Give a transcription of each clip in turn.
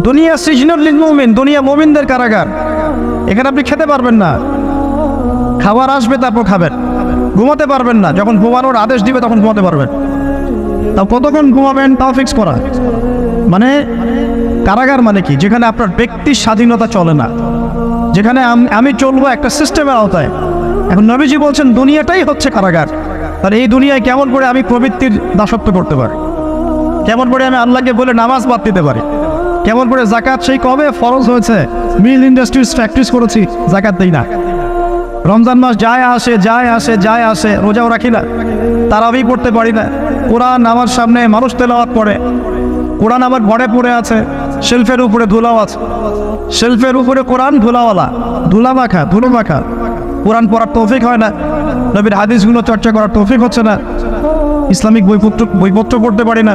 দুনিয়া সিজনুল লিল মুমিন, দুনিয়া মুমিনদের কারাগার। এখানে আপনি খেতে পারবেন না। খাবার আসবে, তারপর খাবেন। ঘুমাতে পারবেন না। যখন ঘুমানোর আদেশ দিবে, তখন ঘুমাতে পারবেন। তাও কতক্ষণ ঘুমাবেন, তাও ফিক্স করা। মানে কারাগার মানে কি? যেখানে আপনার ব্যক্তির স্বাধীনতা চলে না। যেখানে আমি চলবো একটা সিস্টেমের আওতায়। এখন নবীজি বলছেন, দুনিয়াটাই হচ্ছে কারাগার। তাহলে এই দুনিয়ায় কেমন করে আমি প্রবৃত্তির দাসত্ব করতে পারি? কেমন করে আমি আল্লাহকে বলে নামাজ বাদ দিতে পারি? কেমন করে জাকাত? সেই কবে? ফরজ হয়েছে। মিল ইন্ডাস্ট্রিজ ফ্যাক্টরিজ করেছি, জাকাত দিই না। রমজান মাস যায় আসে যায় আসে যায় আসে, রোজাও রাখি না। তারাবি পড়তে পারি না। কোরআন আমার সামনে মানুষ তেলাওয়াত পড়ে কোরআন আমার ঘরে পড়ে আছে, শেলফের উপরে ধুলাও আছে। শেলফের উপরে কোরআন ধুলাওয়ালা। ধুলা মাখা ধুলো মাখা কোরআন পড়ার তৌফিক হয় না। নবীর হাদিসগুলো চর্চা করার তৌফিক হচ্ছে না। ইসলামিক বইপত্র বইপত্র পড়তে পারি না।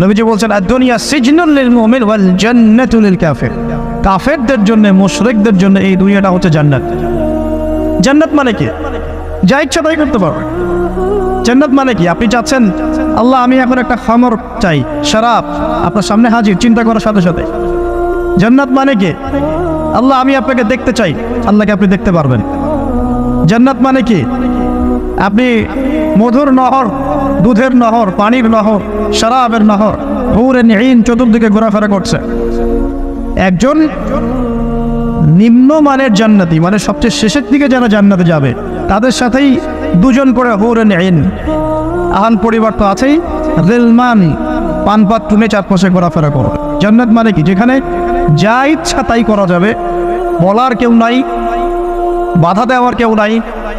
নবীজি বলছেন, আর দুনিয়া সিজনুল মুমিন ওয়াল জান্নাতুল কাফির। কাফেরদের জন্য, মুশরিকদের জন্য এই দুনিয়াটা হচ্ছে জান্নাত। জান্নাত মানে কি? যা ইচ্ছা তাই করতে পারবে জান্নাত মানে কি? আপনি চাচ্ছেন, আল্লাহ, আমি এখন একটা খামর চাই, শরাব, আপনার সামনে হাজির, চিন্তা করার সাথে সাথে। জান্নাত মানে কি? আল্লাহ, আমি আপনাকে দেখতে চাই, আল্লাহকে আপনি দেখতে পারবেন। জান্নাত মানে কি? আপনি মধুর নহর, দুধের নহর, পানির নহর, শরাবের নহর হৌরে নিহীন চতুর্দিকে ঘোরাফেরা করছে। একজন নিম্নমানের জান্নাতি মানে সবচেয়ে শেষের দিকে যারা জান্নাতে যাবে, তাদের সাথেই দুজন করে হৌরে নিহীন আহান পরিবার তো আছেই, রেলমান পানপাত টুনে চারপাশে ঘোরাফেরা করো। জান্নাত মানে কি? যেখানে যা ইচ্ছা তাই করা যাবে, বলার কেউ নাই, বাধা দেওয়ার কেউ নাই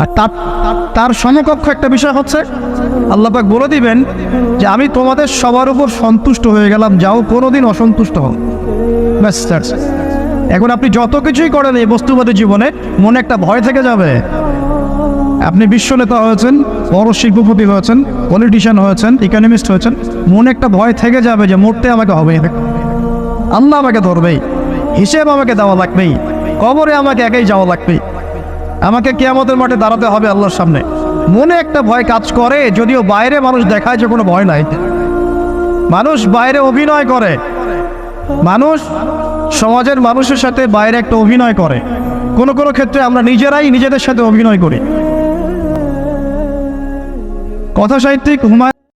আর তার তার সমকক্ষ একটা বিষয় হচ্ছে, আল্লাহ পাক বলে দিবেন যে আমি তোমাদের সবার উপর সন্তুষ্ট হয়ে গেলাম, যাও কোনোদিন অসন্তুষ্ট হও। ব্যাস এখন আপনি যত কিছুই করেন এই বস্তুবাদী জীবনে, মনে একটা ভয় থেকে যাবে। আপনি বিশ্ব নেতা হয়েছেন বড় শিল্পপতি হয়েছেন পলিটিশিয়ান হয়েছেন ইকোনমিস্ট হয়েছেন, মনে একটা ভয় থেকে যাবে যে মরতে আমাকে হবে। আল্লাহ আমাকে ধরবেই, হিসেব আমাকে দেওয়া লাগবেই, কবরে আমাকে একাই যাওয়া লাগবেই। আমাকে কেয়ামতের মাঠে দাঁড়াতে হবে আল্লাহর সামনে। মনে একটা ভয় কাজ করে, যদিও বাইরে মানুষ দেখায় যে কোনো ভয় নাই। মানুষ বাইরে অভিনয় করে। মানুষ সমাজের মানুষের সাথে বাইরে একটা অভিনয় করে। কোনো কোনো ক্ষেত্রে আমরা নিজেরাই নিজেদের সাথে অভিনয় করি। কথা সাহিত্যিক হুমায়ুন